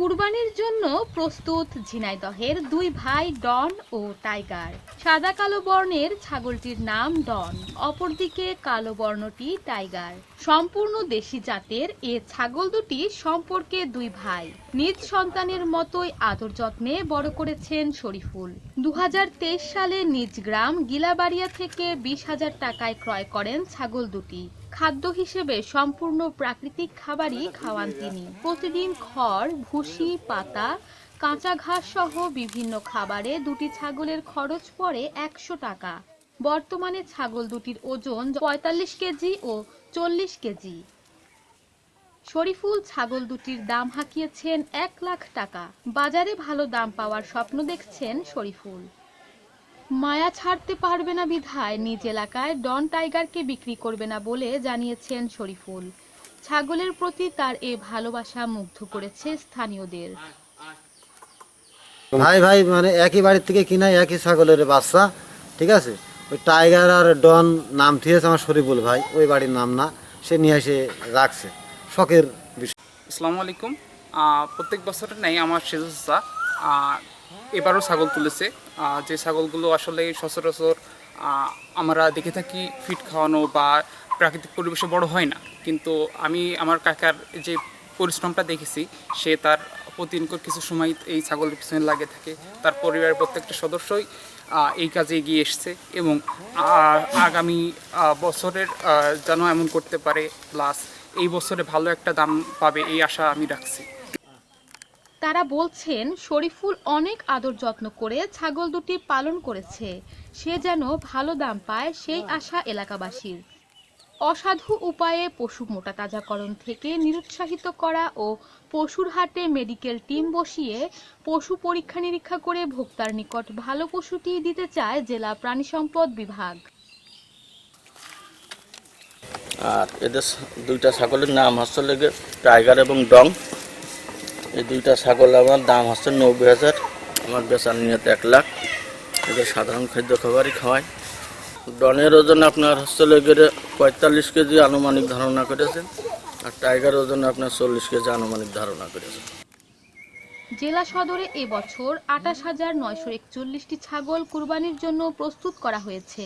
কুরবানির জন্য প্রস্তুত ঝিনাইদহের দুই ভাই ডন ও টাইগার। সাদা কালো বর্ণের ছাগলটির নাম ডন, অপরদিকে কালো বর্ণটি টাইগার। সম্পূর্ণ দেশি জাতের এ ছাগল দুটি সম্পর্কে দুই ভাই। নিজ সন্তানের মতোই আদর যত্নে বড় করেছেন শরীফুল। দু হাজার তেইশ সালে নিজ গ্রাম গিলাবাড়িয়া থেকে বিশ হাজার টাকায় ক্রয় করেন ছাগল দুটি। খাদ্য হিসেবে সম্পূর্ণ প্রাকৃতিক খাবারই খাওয়ান তিনি। প্রতিদিন খড়, ভুসি, পাতা, কাঁচা ঘাস সহ বিভিন্ন খাবারে দুটি ছাগলের খরচ পড়ে একশো টাকা। বর্তমানে ছাগল দুটির ওজন পঁয়তাল্লিশ কেজি ও চল্লিশ কেজি। শরীফুল ছাগল দুটির দাম হাঁকিয়েছেন এক লাখ টাকা। বাজারে ভালো দাম পাওয়ার স্বপ্ন দেখছেন শরীফুল। মায়া ছাড়তে পারবে না বিধায় নিজ এলাকায় ডন টাইগারকে বিক্রি করবে না বলে জানিয়েছেন শরীফুল। ছাগলের প্রতি তার এ ভালোবাসা মুগ্ধ করেছে স্থানীয়দের। ভাই ভাই মানে একই বাড়ির থেকে কিনা একই ছাগলের বাচ্চা ঠিক আছে? ওই টাইগার আর ডন নাম থিয়েছে আমার শরীফুল ভাই ওই বাড়ির নাম না সে নিয়ে এসে রাখছে। শখের বিষয়। আসসালামু আলাইকুম। আহ, প্রত্যেক বছরের নেই আমার আহ, এবারও ছাগল তুলেছে। যে ছাগলগুলো আসলে সচরাচর আমরা দেখে থাকি ফিট খাওয়ানো বা প্রাকৃতিক পরিবেশে বড় হয় না। কিন্তু আমি আমার কাকার যে পরিশ্রমটা দেখেছি, সে তার প্রতিদিন কিছু সময় এই ছাগলের পিছনে লাগে থাকে। তার পরিবারের প্রত্যেকটা সদস্যই এই কাজে এগিয়ে এসছে এবং আগামী বছরের যেন এমন করতে পারে। প্লাস এই বছরে ভালো একটা দাম পাবে এই আশা আমি রাখছি। তারা বলছেন, শরীফুল অনেক আদর যত্ন করে ছাগল দুটি পালন করেছে। সে যেন ভালো দাম পায় সেই আশা এলাকাবাসীর। অসাধু উপায়ে পশু মোটা তাজাকরণ থেকে নিরুৎসাহিত করা ও পশুর হাটে মেডিকেল টিম বসিয়ে পশু পরীক্ষা নিরীক্ষা করে ভোক্তার নিকট ভালো পশুটি দিতে চায় জেলা প্রাণী সম্পদ বিভাগ। আর এদের দুইটা ছাগলের নাম হচ্ছে টাইগার এবং ডং। এই দুইটা ছাগল আমার, দাম হচ্ছে নব্বই হাজার। আমার বেচার নিয়ত এক লাখ। এদের সাধারণ খাদ্য খাবারই খাওয়াই। ডনের ওজন আপনার হচ্ছে লেগে পঁয়তাল্লিশ কেজি আনুমানিক ধারণা করেছেন। আর টাইগার ওজন আপনার চল্লিশ কেজি আনুমানিক ধারণা করেছেন। জেলা সদরে এবছর আটাশ হাজার নয়শো একচল্লিশটি ছাগল কুরবানির জন্য প্রস্তুত করা হয়েছে।